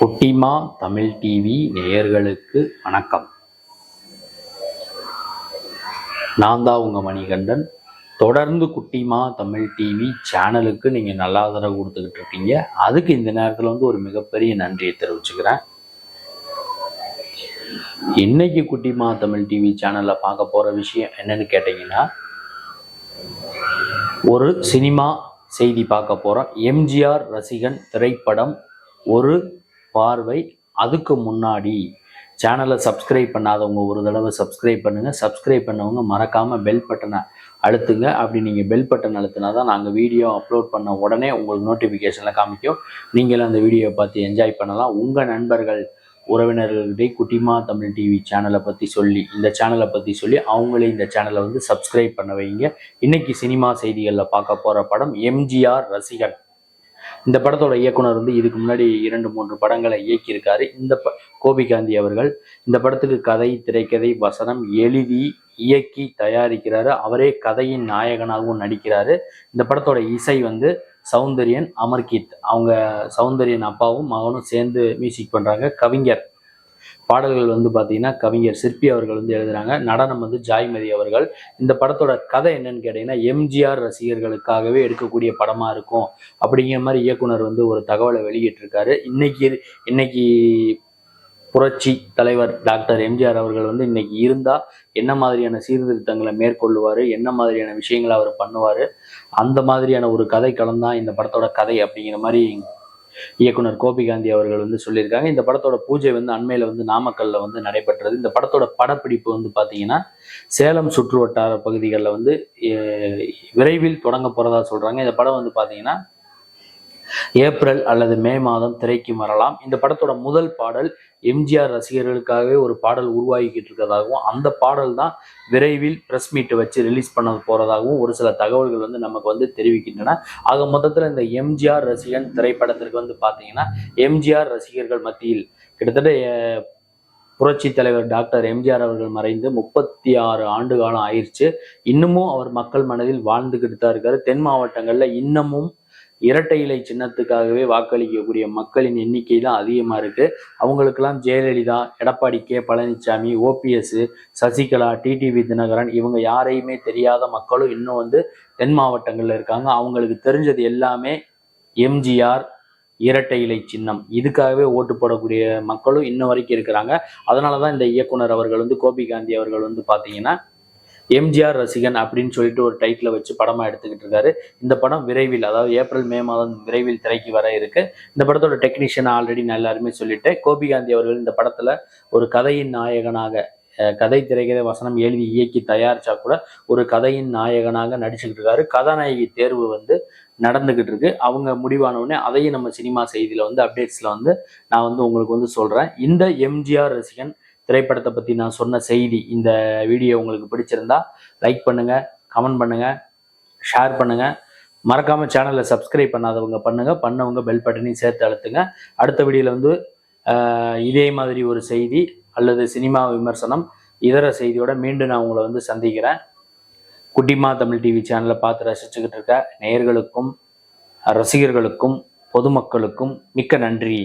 குட்டிமா தமிழ் டிவி நேயர்களுக்கு வணக்கம். நான் தான் உங்கள் மணிகண்டன். தொடர்ந்து குட்டிமா தமிழ் டிவி சேனலுக்கு நீங்கள் நல்லா ஆதரவு கொடுத்துக்கிட்டு இருக்கீங்க. அதுக்கு இந்த நேரத்தில் வந்து ஒரு மிகப்பெரிய நன்றியை தெரிவிச்சுக்கிறேன். இன்னைக்கு குட்டிமா தமிழ் டிவி சேனலில் பார்க்க போகிற விஷயம் என்னன்னு கேட்டிங்கன்னா ஒரு சினிமா செய்தி பார்க்க போகிறோம் எம்ஜிஆர் ரசிகன் திரைப்படம் ஒரு பார்வை அதுக்கு முன்னாடி. சேனலை சப்ஸ்கிரைப் பண்ணாதவங்க ஒரு தடவை சப்ஸ்கிரைப் பண்ணுங்கள் சப்ஸ்கிரைப் பண்ணவங்க மறக்காமல் பெல் பட்டனை அழுத்துங்க. அப்படி நீங்கள் பெல் பட்டன் அழுத்தினா தான் நாங்கள் வீடியோ அப்லோட் பண்ண உடனே உங்களுக்கு நோட்டிஃபிகேஷனில் காமிக்கும். நீங்களும் அந்த வீடியோவை பார்த்து என்ஜாய் பண்ணலாம். உங்கள் நண்பர்கள் உறவினர்கள்கிட்டே குட்டிமா தமிழ் டிவி சேனலை பற்றி சொல்லி இந்த சேனலை பற்றி சொல்லி அவங்களே இந்த சேனலை வந்து சப்ஸ்கிரைப் பண்ண வைங்க. இன்றைக்கி சினிமா செய்திகளில் பார்க்க போகிற படம் எம்ஜிஆர் ரசிகன். இந்த படத்தோட இயக்குனர் வந்து இதுக்கு முன்னாடி இரண்டு மூன்று படங்களை இயக்கியிருக்காரு. இந்த ப கோபிகாந்தி அவர்கள். இந்த படத்துக்கு கதை திரைக்கதை வசனம் எழுதி இயக்கி தயாரிக்கிறாரு. அவரே கதையின் நாயகனாகவும் நடிக்கிறாரு. இந்த படத்தோட இசை வந்து சௌந்தரியன் அமர்கீத். அவங்க சௌந்தரியன் அப்பாவும் மகனும் சேர்ந்து மியூசிக் பண்றாங்க. கவிஞர் பாடல்கள் வந்து பார்த்தீங்கன்னா கவிஞர் சிற்பி அவர்கள் வந்து எழுதுறாங்க. நடனம் வந்து ஜாய்மதி அவர்கள். இந்த படத்தோட கதை என்னன்னு கேட்டிங்கன்னா எம்ஜிஆர் ரசிகர்களுக்காகவே எடுக்கக்கூடிய படமா இருக்கும் அப்படிங்கிற மாதிரி இயக்குனர் வந்து ஒரு தகவலை வெளியிட்டிருக்காரு. இன்னைக்கு இன்னைக்கு புரட்சி தலைவர் டாக்டர் எம்ஜிஆர் அவர்கள் வந்து இன்னைக்கு இருந்தா என்ன மாதிரியான சீர்திருத்தங்களை மேற்கொள்ளுவார் என்ன மாதிரியான விஷயங்களை அவர் பண்ணுவார் அந்த மாதிரியான ஒரு கதை கலந்தான் இந்த படத்தோட கதை அப்படிங்கிற மாதிரி இயக்குனர் கோபிகாந்தி அவர்கள் வந்து சொல்லியிருக்காங்க. இந்த படத்தோட பூஜை வந்து அண்மையில் வந்து நாமக்கல்ல வந்து நடைபெற்றது. இந்த படத்தோட படப்பிடிப்பு வந்து பார்த்தீங்கன்னா சேலம் சுற்று வட்டார பகுதிகளில் வந்து அஹ், விரைவில் தொடங்க போறதா சொல்றாங்க. இந்த படம் வந்து பார்த்தீங்கன்னா ஏப்ரல் அல்லது மே மாதம் திரைக்கு வரலாம். இந்த படத்தோட முதல் பாடல் எம்ஜிஆர் ரசிகர்களுக்காகவே ஒரு பாடல் உருவாகிக்கிட்டு இருக்கிறதாகவும் அந்த பாடல் தான் விரைவில் ப்ரெஸ் மீட்டை வச்சு ரிலீஸ் பண்ண போறதாகவும் ஒரு சில தகவல்கள் வந்து நமக்கு வந்து தெரிவிக்கின்றன. ஆக மொத்தத்தில் இந்த எம்ஜிஆர் ரசிகன் திரைப்படத்திற்கு வந்து பார்த்தீங்கன்னா எம்ஜிஆர் ரசிகர்கள் மத்தியில் கிட்டத்தட்ட புரட்சி தலைவர் டாக்டர் எம்ஜிஆர் அவர்கள் மறைந்து முப்பத்தி ஆறு ஆண்டு காலம் ஆயிடுச்சு இன்னமும் அவர் மக்கள் மனதில் வாழ்ந்துக்கிட்டு தான் இருக்காரு. தென் மாவட்டங்களில் இன்னமும் இரட்டை இலை சின்னத்துக்காகவே வாக்களிக்கக்கூடிய மக்களின் எண்ணிக்கை தான் அதிகமாக இருக்கு. அவங்களுக்கெல்லாம் Jayalalithaa Edappadi K. Palaniswami OPS Sasikala TTV Dhinakaran இவங்க யாரையுமே தெரியாத மக்களும் இன்னும் வந்து தென் மாவட்டங்களில் இருக்காங்க. அவங்களுக்கு தெரிஞ்சது எல்லாமே எம்ஜிஆர் இரட்டை இலை சின்னம். இதுக்காகவே ஓட்டு போடக்கூடிய மக்களும் இன்ன வரைக்கும் இருக்கிறாங்க. அதனால தான் இந்த இயக்குனர் அவர்கள் வந்து கோபிகாந்தி அவர்கள் வந்து பார்த்தீங்கன்னா எம்ஜிஆர் ரசிகன் அப்படின்னு சொல்லிட்டு ஒரு டைட்டில் வச்சு படமாக எடுத்துக்கிட்டு இருக்காரு. இந்த படம் விரைவில் அதாவது ஏப்ரல் மே மாதம் விரைவில் திரைக்கு வர இருக்கு. இந்த படத்தோட டெக்னீஷியன் ஆல்ரெடி நான் எல்லாருமே சொல்லிட்டேன். கோபிகாந்தி அவர்கள் இந்த படத்தில் ஒரு கதையின் நாயகனாக கதை திரைக்கதை வசனம் எழுதி இயக்கி தயாரிச்சா கூட ஒரு கதையின் நாயகனாக நடிச்சுக்கிட்டு இருக்காரு. கதாநாயகி தேர்வு வந்து நடந்துகிட்டு இருக்கு. அவங்க முடிவான உடனே அதையும் நம்ம சினிமா செய்தியில வந்து அப்டேட்ஸ்ல வந்து நான் வந்து உங்களுக்கு வந்து சொல்றேன். இந்த எம்ஜிஆர் ரசிகன் திரைப்படத்தை பற்றி நான் சொன்ன செய்தி இந்த வீடியோ உங்களுக்கு பிடிச்சிருந்தா லைக் பண்ணுங்கள் கமெண்ட் பண்ணுங்கள் ஷேர் பண்ணுங்கள் மறக்காமல் சேனலை சப்ஸ்கிரைப் பண்ணாதவங்க பண்ணுங்கள் பண்ணவங்க பெல் பட்டனையும் சேர்த்து அழுத்துங்க. அடுத்த வீடியோவில் வந்து இதே மாதிரி ஒரு செய்தி அல்லது சினிமா விமர்சனம் இதர செய்தியோட மீண்டும் நான் உங்களை வந்து சந்திக்கிறேன். குட்டிமா தமிழ் டிவி சேனலை பார்த்து ரசிச்சுக்கிட்டு இருக்க நேயர்களுக்கும் ரசிகர்களுக்கும் பொதுமக்களுக்கும் மிக்க நன்றி.